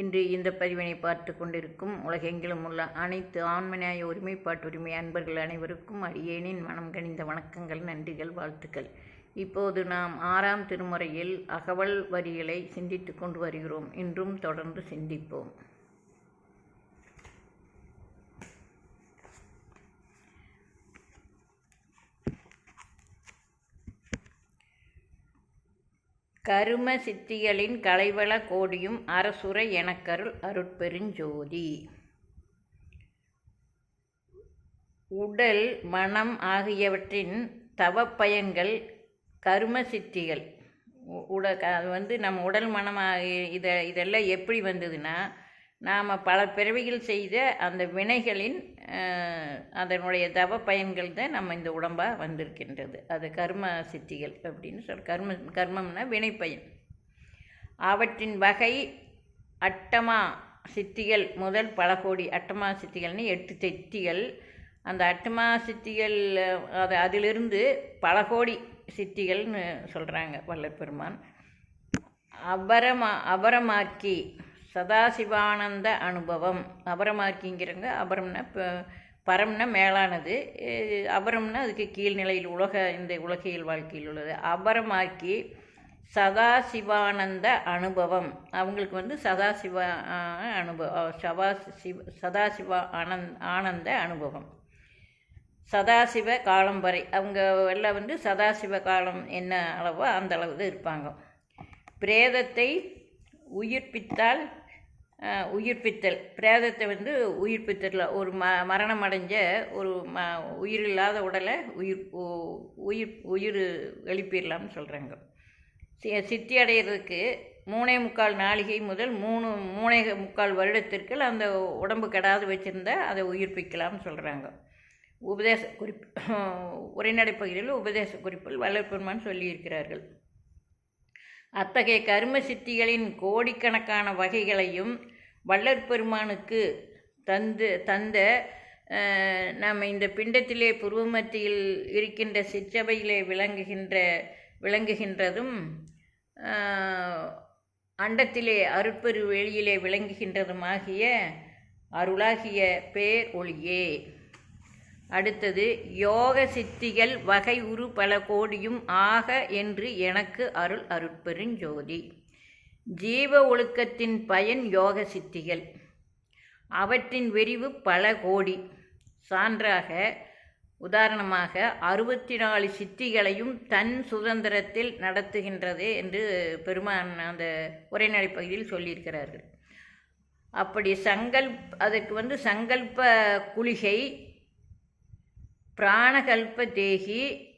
இன்று இந்த பதிவினை பார்த்து கொண்டிருக்கும் உலகெங்கிலும் உள்ள அனைத்து ஆண்மநாய ஒருமைப்பாட்டுரிமை அன்பர்கள் அனைவருக்கும் அடியேனின் மனம் கனிந்த வணக்கங்கள் நன்றிகள் வாழ்த்துக்கள். இப்போது நாம் ஆறாம் திருமுறையில் அகவல் வரிகளை சிந்தித்து கொண்டு வருகிறோம். இன்றும் தொடர்ந்து சிந்திப்போம். கரும சித்திகளின் கலைவள கோடியும் அரசுர எனக்கருள் அருட்பெருஞ்சோதி உடல் மனம் ஆகியவற்றின் தவப்பயன்கள் கரும சித்திகள். உ- உட அது வந்து நம்ம உடல் மனம் ஆகிய இதை இதெல்லாம் எப்படி வந்ததுன்னா நாம் பல பிறவிகள் செய்த அந்த வினைகளின் அதனுடைய தவ பயன்கள் தான் நம்ம இந்த உடம்பாக வந்திருக்கின்றது. அது கர்ம சித்திகள் அப்படின்னு சொல் கர்ம கர்மம்னா வினைப்பயன். அவற்றின் வகை அட்டமா சித்திகள் முதல் பல கோடி அட்டமா சித்திகள்னு எட்டு சித்திகள். அந்த அட்டமா சித்திகள் அது அதிலிருந்து பல கோடி சித்திகள்னு சொல்கிறாங்க வல்லப்பெருமான் பெருமான். அபரமா அபரமாக்கி சதாசிவானந்த அனுபவம். அபரமாக்கிங்கிறங்க அபரம்னா ப- பரம்னா மேலானது. அபரம்னா அதுக்கு கீழ்நிலையில் உலக இந்த உலகியல் வாழ்க்கையில் உள்ளது. அபரமாக்கி சதாசிவானந்த அனுபவம். அவங்களுக்கு வந்து சதாசிவ அனுபவம் சவா சிவ சதாசிவா ஆனந்த் ஆனந்த அனுபவம். சதாசிவ காலம் வரை அவங்க எல்லாம் வந்து சதாசிவ காலம் என்ன அளவோ அந்த அளவு தான் இருப்பாங்க. பிரேதத்தை உயிர்ப்பித்தால் உயிர்ப்பித்தல். பிரேதத்தை வந்து உயிர்ப்பித்தல் ஒரு ம மரணம் அடைஞ்ச ஒரு ம உயிர் இல்லாத உடலை உயிர் உ- உயிர் உயிர் எழுப்பிடலாம்னு சொல்கிறாங்க சி சித்தி அடைகிறதுக்கு மூணே முக்கால் நாளிகை முதல் மூணு மூணே முக்கால் வருடத்திற்கு அந்த உடம்பு கெடாது வச்சுருந்தா அதை உயிர்ப்பிக்கலாம்னு சொல்கிறாங்க உபதேச குறிப்பு உரைநடை பகுதியில் உபதேச குறிப்பில் வல்லற்பெருமான் சொல்லியிருக்கிறார்கள். அத்தகைய கரும சித்திகளின் கோடிக்கணக்கான வகைகளையும் வள்ளற் பெருமானுக்கு தந்து தந்த நாம் நம்ம இந்த பிண்டத்திலே புருவமத்தியில் இருக்கின்ற சிற்றவையிலே விளங்குகின்ற விளங்குகின்றதும் அண்டத்திலே அருட்பெரு வெளியிலே விளங்குகின்றதுமாகிய அருளாகிய பேர் ஒளியே. அடுத்தது யோக சித்திகள் வகை உரு பல கோடியும் ஆக என்று எனக்கு அருள் அருட்பெருஞ்சோதி ஜீவ ஒழுக்கத்தின் பயன் யோக சித்திகள். அவற்றின் விரிவு பல கோடி. சான்றாக உதாரணமாக அறுபத்தி நாலு சித்திகளையும் தன் சுதந்திரத்தில் நடத்துகின்றது என்று பெருமான் அந்த உரைநடை பகுதியில் சொல்லியிருக்கிறார்கள். அப்படி சங்கல்ப் அதற்கு வந்து சங்கல்ப குளிகை பிராணகல்ப தேகி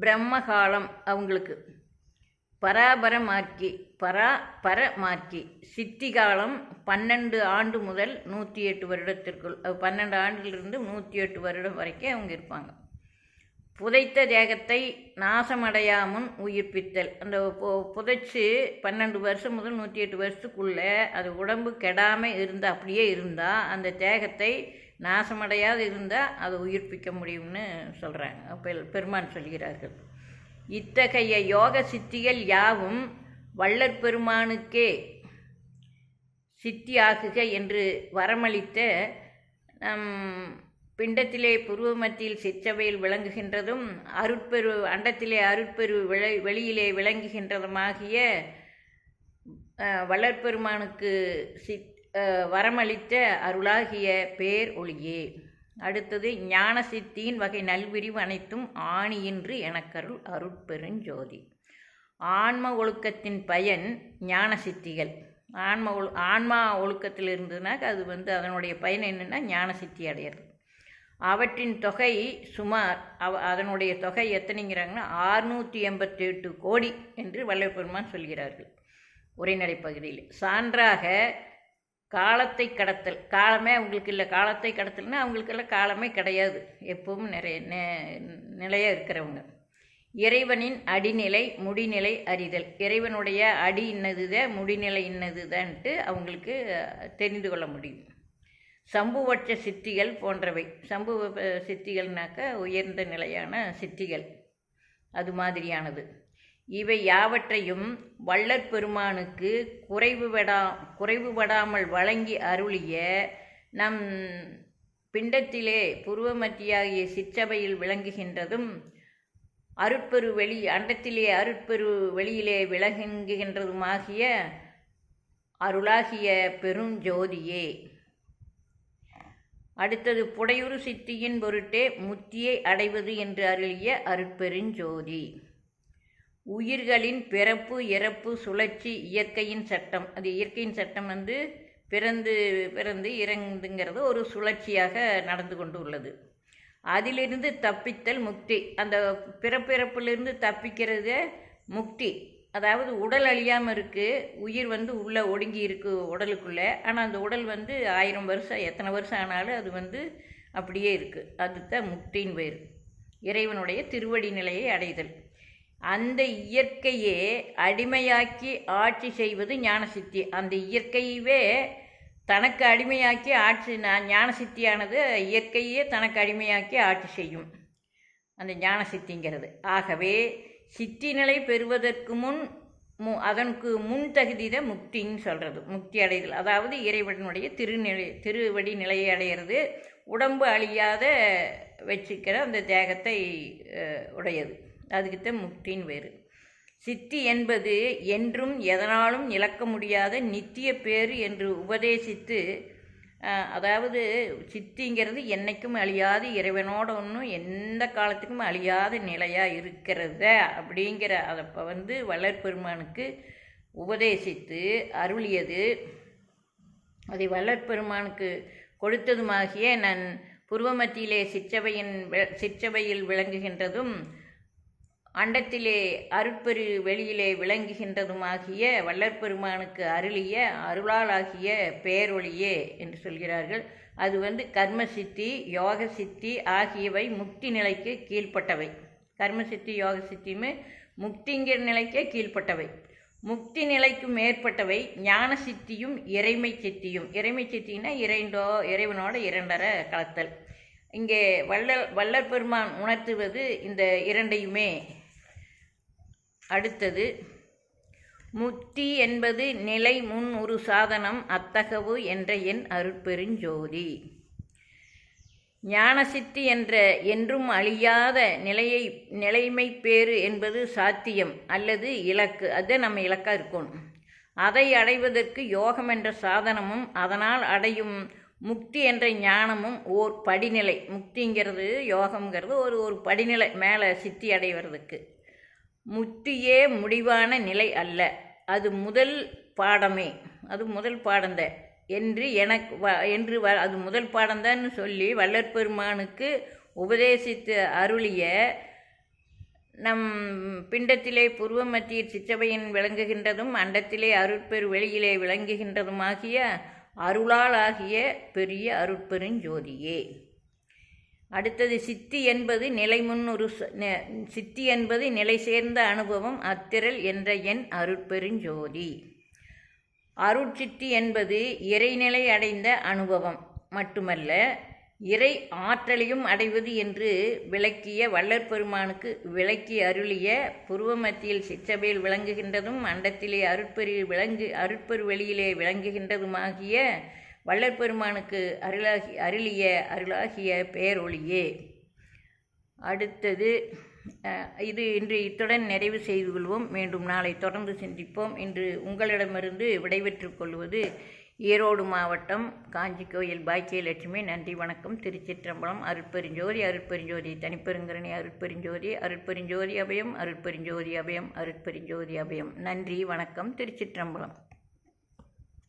பிரம்மகாலம் அவங்களுக்கு பராபரமாக்கி பரா பரமாக்கி. சித்தி காலம் பன்னெண்டு ஆண்டு முதல் நூற்றி எட்டு வருடத்திற்குள் அது பன்னெண்டு ஆண்டிலிருந்து நூற்றி எட்டு வருடம் வரைக்கும் அவங்க இருப்பாங்க. புதைத்த தேகத்தை நாசமடையாமுன் உயிர்ப்பித்தல். அந்த பு புதைச்சி பன்னெண்டு வருஷம் முதல் நூற்றி எட்டு வருஷத்துக்குள்ளே அது உடம்பு கெடாமல் இருந்தால் அப்படியே இருந்தால் அந்த தேகத்தை நாசமடையாது இருந்தால் அதை உயிர்ப்பிக்க முடியும்னு சொல்கிறாங்க பெருமான் சொல்கிறார்கள். இத்தகைய யோக சித்திகள் யாவும் வள்ளற்பெருமானுக்கே சித்தியாகுக என்று வரமளித்த நம் பிண்டத்திலே புருவ மத்தியில் சிற்றவையில் விளங்குகின்றதும் அருட்பெரு அண்டத்திலே அருட்பெரு விளை வெளியிலே விளங்குகின்றதுமாகிய வளர்பெருமானுக்கு வள்ளற்பெருமானுக்கு சித் வரமளித்த அருளாகிய பேர் ஒளியே. அடுத்தது ஞான சித்தியின் வகை நல்விரிவு அனைத்தும் ஆணியின்றி எனக்கருள் அருட்பெருஞ்சோதி ஆன்ம ஒழுக்கத்தின் பயன் ஞான சித்திகள் ஆன்ம ஒழு ஆன்மா ஒழுக்கத்தில் இருந்ததுனாக்க அது வந்து அதனுடைய பயன் என்னென்னா ஞான சித்தி அடையிறது. அவற்றின் தொகை சுமார் அவ அதனுடைய தொகை எத்தனைங்கிறாங்கன்னா ஆறுநூற்றி எண்பத்தி எட்டு கோடி என்று வல்லபெருமான் சொல்கிறார்கள். உரைநடை பகுதியில் சான்றாக காலத்தை கடத்தல். காலமே அவங்களுக்கு இல்லை. காலத்தை கடத்தல்னா அவங்களுக்கெல்லாம் காலமே கிடையாது. எப்பவும் நிறைய நிலையாக இருக்கிறவங்க. இறைவனின் அடிநிலை முடிநிலை அறிதல். இறைவனுடைய அடி இன்னதுதான் முடிநிலை இன்னதுதான்ட்டு அவங்களுக்கு தெரிந்து கொள்ள முடியும். சம்புவற்ற சித்திகள் போன்றவை. சம்புவ சித்திகள்னாக்க உயர்ந்த நிலையான சித்திகள். அது மாதிரியானது. இவை யாவற்றையும் வள்ளற் பெருமானுக்கு குறைவுபடா குறைவுபடாமல் வழங்கி அருளிய நம் பிண்டத்திலே புருவமத்தியாகிய சிற்றபையில் விளங்குகின்றதும் அருட்பெரு வெளி அண்டத்திலே அருட்பெரு வெளியிலே விளங்குகின்றதுமாகிய அருளாகிய பெருஞ்சோதியே. அடுத்தது புடையுறு சித்தியின் பொருட்டே முத்தியை அடைவது என்று அருளிய அருட்பெருஞ்சோதி. உயிர்களின் பிறப்பு இறப்பு சுழற்சி இயற்கையின் சட்டம். அது இயற்கையின் சட்டம் வந்து பிறந்து பிறந்து இறந்துங்கிறது ஒரு சுழற்சியாக நடந்து கொண்டு உள்ளது. அதிலிருந்து தப்பித்தல் முக்தி. அந்த பிறப்பிறப்பிலிருந்து தப்பிக்கிறத முக்தி. அதாவது உடல் அழியாமல் இருக்குது உயிர் வந்து உள்ளே ஒடுங்கி இருக்குது உடலுக்குள்ளே. ஆனால் அந்த உடல் வந்து ஆயிரம் வருஷம் எத்தனை வருஷம் ஆனாலும் அது வந்து அப்படியே இருக்குது அதுதான் முக்தின்னு பேர் இறைவனுடைய திருவடி நிலையை அடைதல். அந்த இயற்கையே அடிமையாக்கி ஆட்சி செய்வது ஞானசித்தி. அந்த இயற்கையவே தனக்கு அடிமையாக்கி ஆட்சி ஞானசித்தியானது இயற்கையே தனக்கு அடிமையாக்கி ஆட்சி செய்யும். அந்த ஞானசித்திங்கிறது. ஆகவே சித்தி நிலை பெறுவதற்கு முன் மு அதற்கு முன் தகுதித முக்தின்னு சொல்கிறது முக்தி அடைதல். அதாவது இறைவனுடைய திருநிலை திருவடி நிலையை அடையிறது. உடம்பு அழியாத வச்சுக்கிற அந்த தேகத்தை உடையது. அதுக்கிட்ட முக்தின்னு வேறு. சித்தி என்பது என்றும் எதனாலும் இழக்க முடியாத நித்திய பேறு என்று உபதேசித்து அதாவது சித்திங்கிறது என்றைக்கும் அழியாது இறைவனோட ஒன்றும் எந்த காலத்துக்கும் அழியாத நிலையாக இருக்கிறத அப்படிங்கிற அதை வந்து வளர்பெருமானுக்கு உபதேசித்து அருளியது. அதை வளர்பெருமானுக்கு கொடுத்ததுமாகிய நான் புருவமத்தியிலே சிற்றவையின் சிற்றவையில் விளங்குகின்றதும் அண்டத்திலே அருட்பெரு வெளியிலே விளங்குகின்றதுமாகிய வல்லற்பெருமானுக்கு அருளிய அருளாலாகிய பேரொழியே என்று சொல்கிறார்கள். அது வந்து கர்ம சித்தி யோக சித்தி ஆகியவை முக்தி நிலைக்கு கீழ்ப்பட்டவை. கர்ம சித்தி யோக சித்தியுமே முக்திங்கிற நிலைக்கே கீழ்ப்பட்டவை. முக்தி நிலைக்கு மேற்பட்டவை ஞான சித்தியும் இறைமை சித்தியும். இறைமை சித்தின்னா இறைண்டோ இறைவனோட இரண்டரை கலத்தல். இங்கே வல்ல வள்ளல் பெருமான் உணர்த்துவது இந்த இரண்டையுமே. அடுத்தது முத்தி என்பது நிலை முன் ஒரு சாதனம் அத்தகவு என்ற என் அருட்பெருஞ்சோதி ஞானசித்தி என்ற என்றும் அழியாத நிலையை நிலைமை பேறு என்பது சாத்தியம் அல்லது இலக்கு. அது நம்ம இலக்காக இருக்கணும். அதை அடைவதற்கு யோகம் என்ற சாதனமும் அதனால் அடையும் முக்தி என்ற ஞானமும் ஓர் படிநிலை. முக்திங்கிறது யோகங்கிறது ஒரு ஒரு படிநிலை மேலே சித்தி அடைவதற்கு. முற்றியே முடிவான நிலை அல்ல. அது முதல் பாடமே. அது முதல் பாடந்த. என்று எனக்கு வ என்று வ அது முதல் பாடந்தான்னு சொல்லி வல்லற்பெருமானுக்கு உபதேசித்து அருளிய நம் பிண்டத்திலே புருவ மத்தியில் சிற்றவையின் விளங்குகின்றதும் அண்டத்திலே அருட்பெரு வெளியிலே விளங்குகின்றதுமாகிய அருளாலாகிய பெரிய அருட்பெருஞ்சோதியே அடுத்தது சித்தி என்பது நிலை முன்னொரு சித்தி என்பது நிலை சேர்ந்த அனுபவம் அத்திரல் என்ற என் அருட்பெருஞ்சோதி. அருட்சித்தி என்பது இறைநிலை அடைந்த அனுபவம் மட்டுமல்ல இறை ஆற்றலையும் அடைவது என்று விளக்கிய வள்ளற்பெருமானுக்கு விளக்கி அருளிய புருவமத்தியில் சிற்றபையில் விளங்குகின்றதும் அண்டத்திலே அருட்பெரு விளங்கு அருட்பெரு வெளியிலே விளங்குகின்றதுமாகிய வள்ளற்பெருமானுக்கு அருளாகி அருளிய அருளாகிய பேரொழியே அடுத்தது இது இன்று இத்துடன் நிறைவு செய்து கொள்வோம். மீண்டும் நாளை தொடர்ந்து சிந்திப்போம். இன்று உங்களிடமிருந்து விடைபெற்றுக் கொள்வது ஈரோடு மாவட்டம் காஞ்சி கோயில் பாக்கியலட்சுமி. நன்றி வணக்கம். திருச்சிற்றம்பலம் அருட்பெருஞ்சோதி அருட்பெருஞ்சோதி தனிப்பெருங்கரணி அருட்பெருஞ்சோதி அருட்பெருஞ்சோதி அபயம் அருட்பெருஞ்சோதி அபயம் அருட்பெருஞ்சோதி அபயம். நன்றி வணக்கம். திருச்சிற்றம்பலம்.